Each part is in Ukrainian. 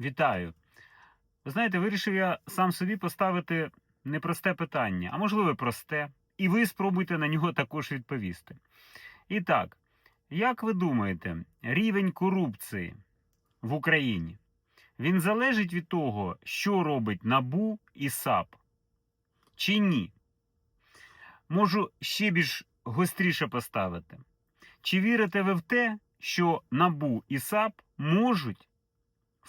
Вітаю. Ви знаєте, вирішив я сам собі поставити непросте питання, а можливо, просте, і ви спробуйте на нього також відповісти. І так, як ви думаєте, рівень корупції в Україні він залежить від того, що робить НАБУ і САП? Чи ні? Можу ще більш гостріше поставити. Чи вірите ви в те, що НАБУ і САП можуть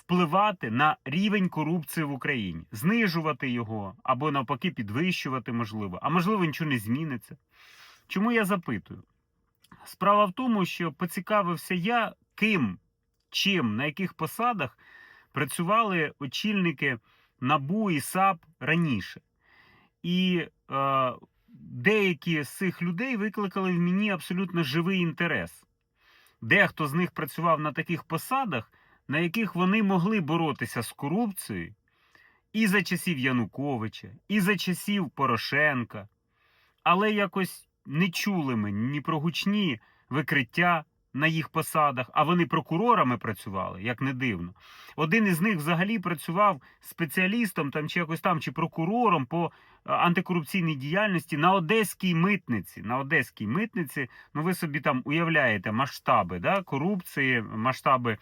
впливати на рівень корупції в Україні, знижувати його або навпаки підвищувати можливо, а можливо нічого не зміниться. Чому я запитую? Справа в тому, що поцікавився я, ким, чим, на яких посадах працювали очільники НАБУ і САП раніше. І е, деякі з цих людей викликали в мені абсолютно живий інтерес. Дехто з них працював на таких посадах, на яких вони могли боротися з корупцією і за часів Януковича, і за часів Порошенка, але якось не чули ми ні про гучні викриття на їх посадах, а вони прокурорами працювали, як не дивно. Один із них взагалі працював спеціалістом там чи якось там, чи прокурором по е, антикорупційній діяльності на одеській митниці. На одеській митниці, ну ви собі там уявляєте масштаби да, корупції, масштаби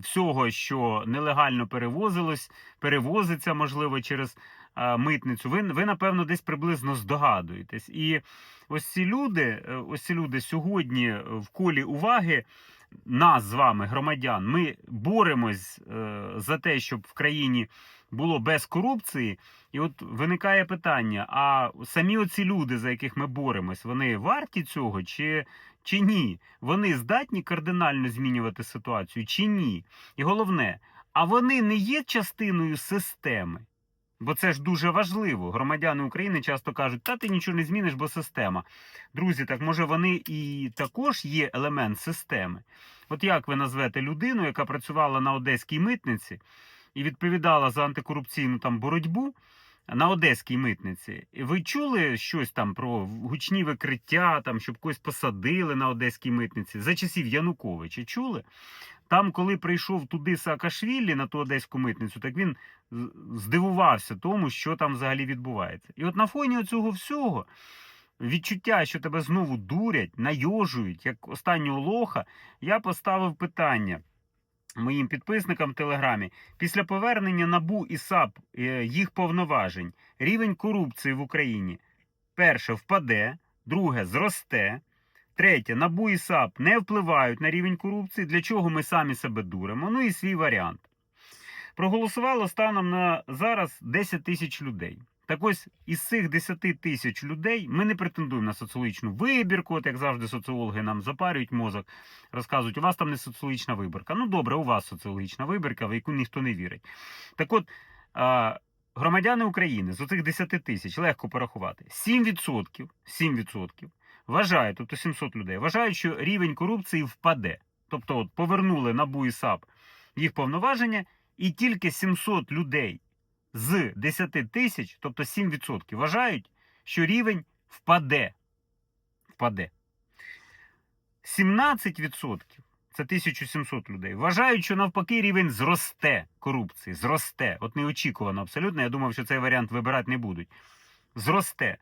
всього, що нелегально перевозилось, перевозиться, можливо, через митницю. Ви, ви, напевно, десь приблизно здогадуєтесь. І ось ці люди, е, ось ці люди сьогодні в колі уваги. Нас з вами, громадян, ми боремось е, за те, щоб в країні було без корупції. І от виникає питання: а самі оці люди, за яких ми боремось, вони варті цього чи, чи ні? Вони здатні кардинально змінювати ситуацію чи ні? І головне, а вони не є частиною системи. Бо це ж дуже важливо. Громадяни України часто кажуть, та ти нічого не зміниш, бо система. Друзі, так може вони і також є елемент системи. От як ви назвете людину, яка працювала на одеській митниці і відповідала за антикорупційну там боротьбу на одеській митниці? Ви чули щось там про гучні викриття, там щоб когось посадили на одеській митниці за часів Януковича? Чули? Там, коли прийшов туди Саакашвілі на ту одеську митницю, так він здивувався тому, що там взагалі відбувається. І от на фоні цього всього відчуття, що тебе знову дурять, найожують, як останнього лоха, я поставив питання моїм підписникам в Телеграмі. Після повернення НАБУ і САП е, їх повноважень, рівень корупції в Україні перше впаде, друге зросте. Третє, НАБУ і САП не впливають на рівень корупції, для чого ми самі себе дуримо. Ну і свій варіант. Проголосувало станом на зараз 10 тисяч людей. Так ось із цих 10 тисяч людей ми не претендуємо на соціологічну вибірку, от як завжди соціологи нам запарюють мозок, розказують, у вас там не соціологічна вибірка. Ну добре, у вас соціологічна вибірка, в яку ніхто не вірить. Так от, громадяни України з оцих 10 тисяч легко порахувати. 7%, 7% вважають, тобто 700 людей, вважають, що рівень корупції впаде. Тобто, от повернули НАБУ і САП їх повноваження, і тільки 700 людей з 10 тисяч, тобто 7%, вважають, що рівень впаде. Впаде. 17%, це 1700 людей, вважають, що навпаки рівень зросте корупції. Зросте. От неочікувано абсолютно. Я думав, що цей варіант вибирати не будуть. Зросте.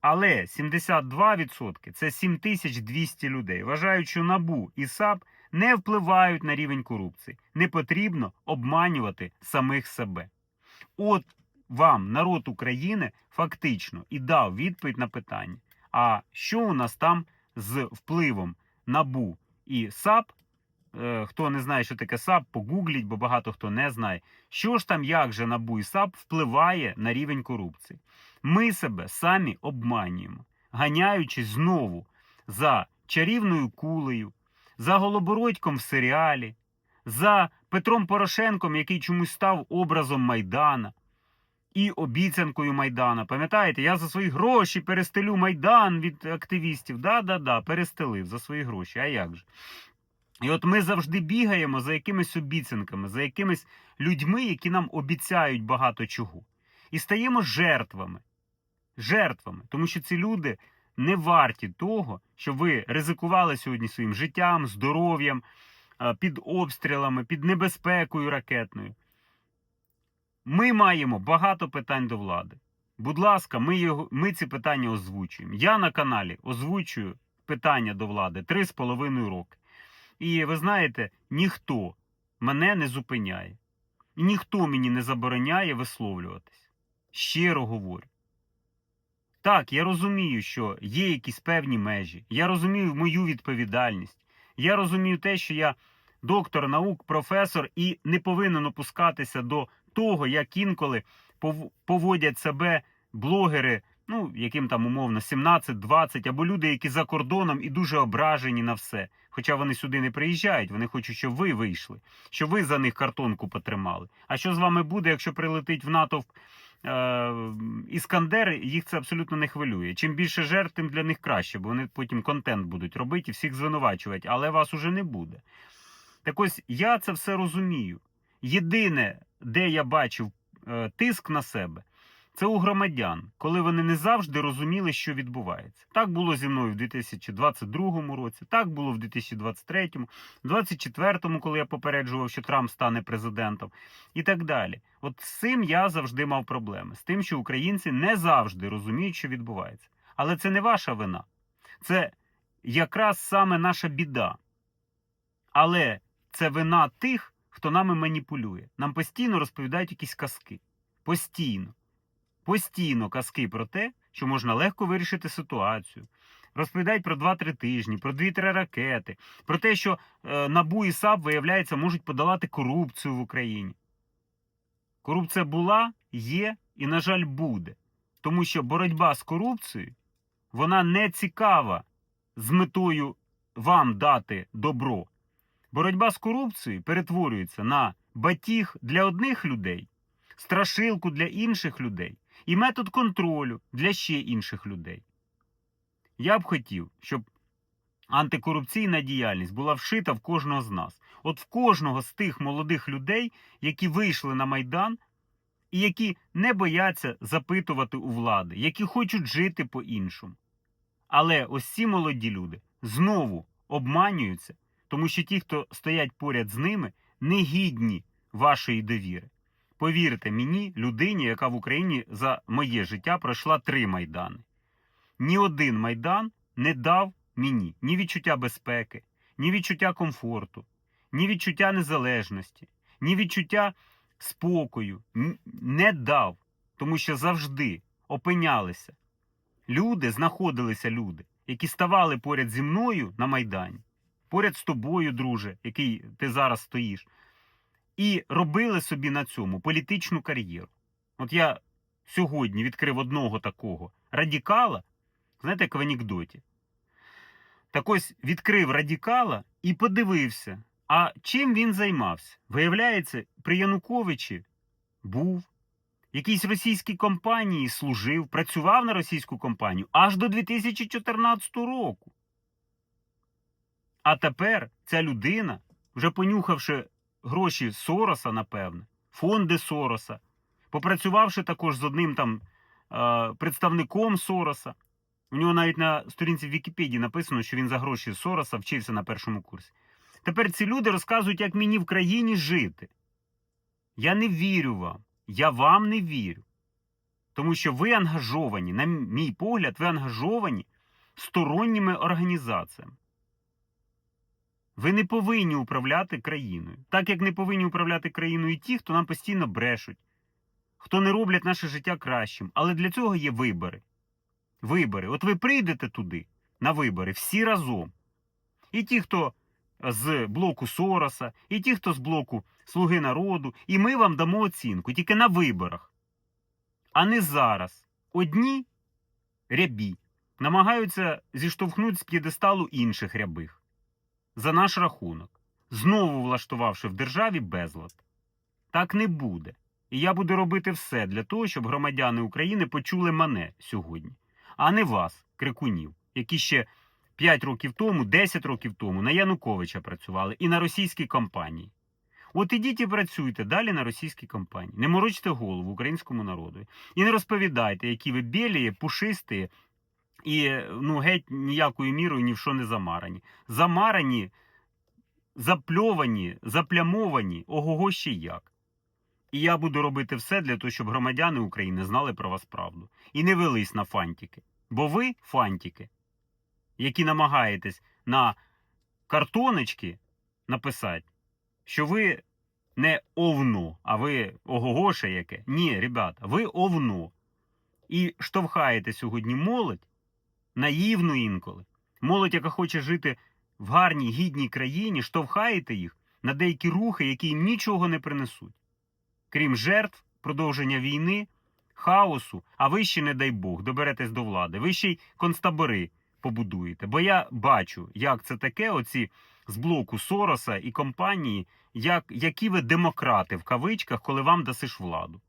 Але 72% це 7200 людей. Вважають, що НАБУ і САП не впливають на рівень корупції. Не потрібно обманювати самих себе. От вам народ України фактично і дав відповідь на питання: а що у нас там з впливом НАБУ і САП? Е, Хто не знає, що таке САП, погугліть, бо багато хто не знає. Що ж там, як же НАБУ і САП впливає на рівень корупції? Ми себе самі обманюємо, ганяючись знову за чарівною кулею, за Голобородьком в серіалі, за Петром Порошенком, який чомусь став образом Майдана і обіцянкою Майдана. Пам'ятаєте, я за свої гроші перестелю Майдан від активістів. Да-да-да, перестелив за свої гроші. А як же? І от ми завжди бігаємо за якимись обіцянками, за якимись людьми, які нам обіцяють багато чого. І стаємо жертвами. Жертвами. Тому що ці люди не варті того, щоб ви ризикували сьогодні своїм життям, здоров'ям, під обстрілами, під небезпекою ракетною. Ми маємо багато питань до влади. Будь ласка, ми, його, ми ці питання озвучуємо. Я на каналі озвучую питання до влади три з половиною роки. І ви знаєте, ніхто мене не зупиняє. І ніхто мені не забороняє висловлюватись. Щиро говорю. Так, я розумію, що є якісь певні межі. Я розумію мою відповідальність. Я розумію те, що я доктор наук, професор і не повинен опускатися до того, як інколи поводять себе блогери, ну, яким там умовно 17-20, або люди, які за кордоном і дуже ображені на все. Хоча вони сюди не приїжджають, вони хочуть, щоб ви вийшли, щоб ви за них картонку потримали. А що з вами буде, якщо прилетить в натовп е- іскандер, їх це абсолютно не хвилює. Чим більше жертв, тим для них краще, бо вони потім контент будуть робити і всіх звинувачувати, але вас уже не буде. Так ось я це все розумію. Єдине, де я бачив е, тиск на себе, це у громадян, коли вони не завжди розуміли, що відбувається. Так було зі мною в 2022 році, так було в 2023, в 2024, коли я попереджував, що Трамп стане президентом, і так далі. От з цим я завжди мав проблеми. З тим, що українці не завжди розуміють, що відбувається. Але це не ваша вина. Це якраз саме наша біда. Але це вина тих, хто нами маніпулює. Нам постійно розповідають якісь казки. Постійно. Постійно казки про те, що можна легко вирішити ситуацію. Розповідають про 2-3 тижні, про 2-3 ракети, про те, що е, НАБУ і САП, виявляється, можуть подолати корупцію в Україні. Корупція була, є і, на жаль, буде. Тому що боротьба з корупцією вона не цікава з метою вам дати добро. Боротьба з корупцією перетворюється на батіг для одних людей, страшилку для інших людей і метод контролю для ще інших людей. Я б хотів, щоб антикорупційна діяльність була вшита в кожного з нас. От в кожного з тих молодих людей, які вийшли на Майдан і які не бояться запитувати у влади, які хочуть жити по-іншому. Але ось ці молоді люди знову обманюються, тому що ті, хто стоять поряд з ними, не гідні вашої довіри. Повірте мені, людині, яка в Україні за моє життя пройшла три майдани. Ні один майдан не дав мені ні відчуття безпеки, ні відчуття комфорту, ні відчуття незалежності, ні відчуття спокою. Не дав, тому що завжди опинялися. Люди, знаходилися люди, які ставали поряд зі мною на Майдані, поряд з тобою, друже, який ти зараз стоїш, і робили собі на цьому політичну кар'єру. От я сьогодні відкрив одного такого радикала, знаєте, як в анекдоті. Так ось відкрив радикала і подивився, а чим він займався. Виявляється, при Януковичі був, якійсь російській компанії служив, працював на російську компанію аж до 2014 року. А тепер ця людина, вже понюхавши гроші Сороса, напевне, фонди Сороса, попрацювавши також з одним там представником Сороса. У нього навіть на сторінці в Вікіпедії написано, що він за гроші Сороса вчився на першому курсі. Тепер ці люди розказують, як мені в країні жити. Я не вірю вам. Я вам не вірю. Тому що ви ангажовані, на мій погляд, ви ангажовані сторонніми організаціями. Ви не повинні управляти країною. Так як не повинні управляти країною ті, хто нам постійно брешуть, хто не роблять наше життя кращим. Але для цього є вибори. Вибори. От ви прийдете туди на вибори всі разом. І ті, хто з блоку Сороса, і ті, хто з блоку Слуги народу, і ми вам дамо оцінку тільки на виборах. А не зараз. Одні рябі намагаються зіштовхнути з п'єдесталу інших рябих за наш рахунок, знову влаштувавши в державі безлад. Так не буде. І я буду робити все для того, щоб громадяни України почули мене сьогодні, а не вас, крикунів, які ще 5 років тому, 10 років тому на Януковича працювали і на російській компанії. От ідіть і працюйте далі на російській компанії. Не морочте голову українському народу. І не розповідайте, які ви білі, пушисті і ну, геть ніякою мірою ні в що не замарані. Замарані запльовані, заплямовані, ого ще як. І я буду робити все для того, щоб громадяни України знали про вас правду. І не велись на фантики. Бо ви, фантики, які намагаєтесь на картоночки написати, що ви не овно, а ви огогоше яке. Ні, ребята, ви овно. І штовхаєте сьогодні молодь, наївну інколи. Молодь, яка хоче жити в гарній, гідній країні, штовхаєте їх на деякі рухи, які їм нічого не принесуть. Крім жертв, продовження війни, хаосу, а ви ще, не дай Бог, доберетесь до влади. Ви ще й концтабори побудуєте. Бо я бачу, як це таке, оці з блоку Сороса і компанії, як, які ви демократи в кавичках, коли вам дасиш владу.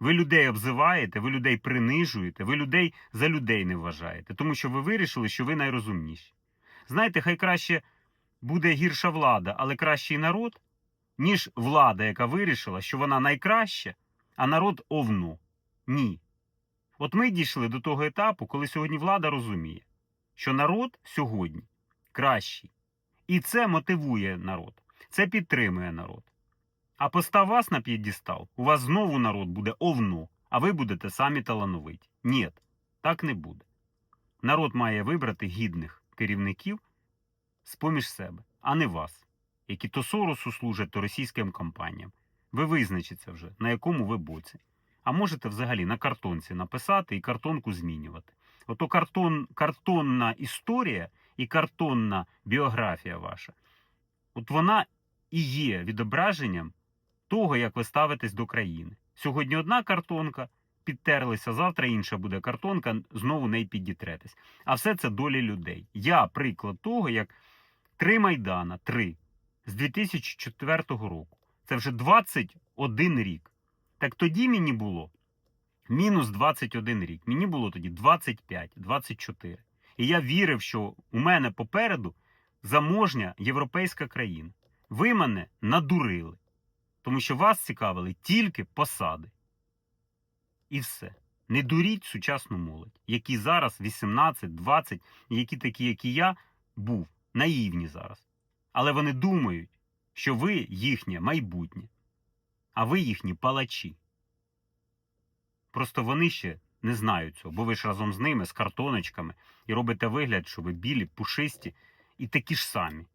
Ви людей обзиваєте, ви людей принижуєте, ви людей за людей не вважаєте, тому що ви вирішили, що ви найрозумніші. Знаєте, хай краще буде гірша влада, але кращий народ, ніж влада, яка вирішила, що вона найкраща, а народ овно. Ні. От ми дійшли до того етапу, коли сьогодні влада розуміє, що народ сьогодні кращий. І це мотивує народ, це підтримує народ. А постав вас на п'єдістал, у вас знову народ буде овно, а ви будете самі талановиті. Ні, так не буде. Народ має вибрати гідних керівників з-поміж себе, а не вас, які то Соросу служать, то російським компаніям. Ви визначіться вже, на якому ви боці. А можете взагалі на картонці написати і картонку змінювати. Ото картон, картонна історія і картонна біографія ваша, от вона і є відображенням того, як ви ставитесь до країни. Сьогодні одна картонка, підтерлися, завтра інша буде картонка, знову неї підітретесь. А все це долі людей. Я приклад того, як три майдана, три з 2004 року. Це вже 21 рік. Так тоді мені було мінус 21 рік. Мені було тоді 25, 24. І я вірив, що у мене попереду заможня європейська країна. Ви мене надурили, тому що вас цікавили тільки посади. І все. Не дуріть сучасну молодь, які зараз 18, 20, і які такі, як і я, був, наївні зараз. Але вони думають, що ви їхнє майбутнє, а ви їхні палачі. Просто вони ще не знають цього, бо ви ж разом з ними, з картоночками, і робите вигляд, що ви білі, пушисті і такі ж самі.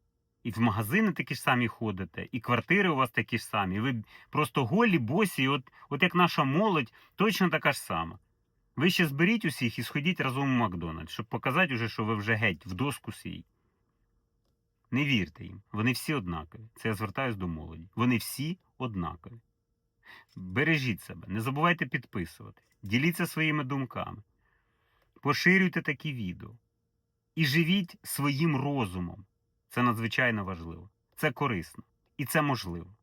І в магазини такі ж самі ходите, і квартири у вас такі ж самі. Ви просто голі, босі, от, от як наша молодь, точно така ж сама. Ви ще зберіть усіх і сходіть разом у Макдональдс, щоб показати, уже, що ви вже геть в доску свій. Не вірте їм, вони всі однакові. Це я звертаюсь до молоді. Вони всі однакові. Бережіть себе, не забувайте підписуватись, діліться своїми думками, поширюйте такі відео і живіть своїм розумом. Це надзвичайно важливо, це корисно і це можливо.